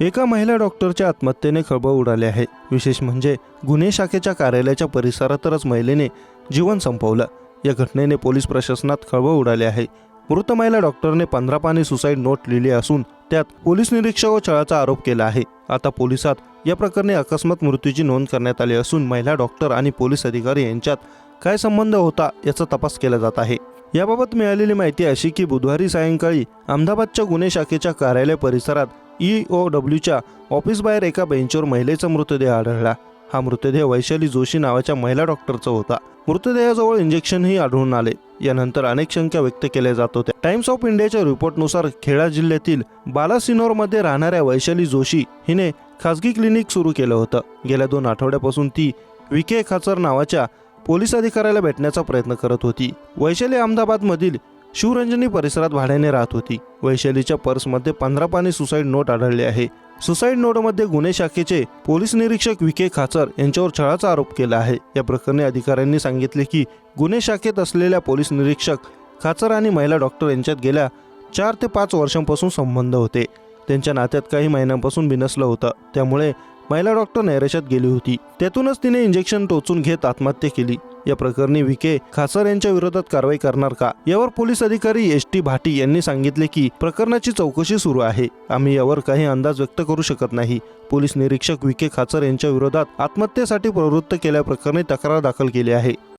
एका महिला डॉक्टरच्या आत्महत्येने खळबळ उडाली आहे. विशेष म्हणजे गुन्हे शाखेच्या कार्यालयाच्या परिसरातच महिलेने जीवन संपवलं. या घटनेने पोलीस प्रशासनात खळबळ उडाली आहे. मृत महिला डॉक्टरने पंधरा पाणी सुसाईड नोट लिहिली असून त्यात पोलीस निरीक्षक व छळाचा आरोप केला आहे. आता पोलिसात या प्रकरणी अकस्मात मृत्यूची नोंद करण्यात आली असून महिला डॉक्टर आणि पोलीस अधिकारी यांच्यात काय संबंध होता याचा तपास केला जात आहे. याबाबत मिळालेली माहिती अशी की बुधवारी सायंकाळी अहमदाबादच्या गुन्हे शाखेच्या कार्यालय परिसरात ई ओ डब्ल्यूच्या ऑफिसबाहेर एका बेंचवर महिलेचा मृतदेह आढळला. हा मृतदेह वैशाली जोशी नावाच्या महिला डॉक्टरचा होता. मृतदेहाजवळ इंजेक्शनही आढळून आले. यानंतर अनेक शंका व्यक्त केल्या जात होत्या. टाइम्स ऑफ इंडियाच्या रिपोर्टनुसार खेडा जिल्ह्यातील बालासिनोरमध्ये राहणाऱ्या वैशाली जोशी हिने खासगी क्लिनिक सुरू केलं होतं. गेल्या दोन आठवड्यापासून ती विके खाचर नावाच्या पोलीस अधिकाऱ्याला भेटण्याचा प्रयत्न करत होती. वैशाली अहमदाबादमधील शिवरंजनी परिसरात भाड्याने राहत होती. वैशालीच्या पर्समध्ये पंधरा पानी सुसाईड नोट आढळले आहे. सुसाईड नोटमध्ये गुन्हे शाखेचे पोलीस निरीक्षक विके खाचर यांच्यावर छळाचा आरोप केला आहे. या प्रकरणी अधिकाऱ्यांनी सांगितले की गुन्हे शाखेत असलेल्या पोलीस निरीक्षक खाचर आणि महिला डॉक्टर यांच्यात गेल्या चार ते पाच वर्षांपासून संबंध होते. त्यांच्या नात्यात काही महिन्यांपासून बिनसलं होतं. त्यामुळे महिला डॉक्टर नैराश्यात गेली होती. त्यातूनच तिने इंजेक्शन टोचून घेत आत्महत्या केली. या प्रकरणी विके खासर यांच्या विरोधात कारवाई करणार का? यावर पोलीस अधिकारी एस टी भाटी यांनी सांगितले की प्रकरणाची चौकशी सुरू आहे. आम्ही यावर काही अंदाज व्यक्त करू शकत नाही. पोलीस निरीक्षक विके खाचर यांच्या विरोधात आत्महत्येसाठी प्रवृत्त केल्याप्रकरणी तक्रार दाखल केली आहे.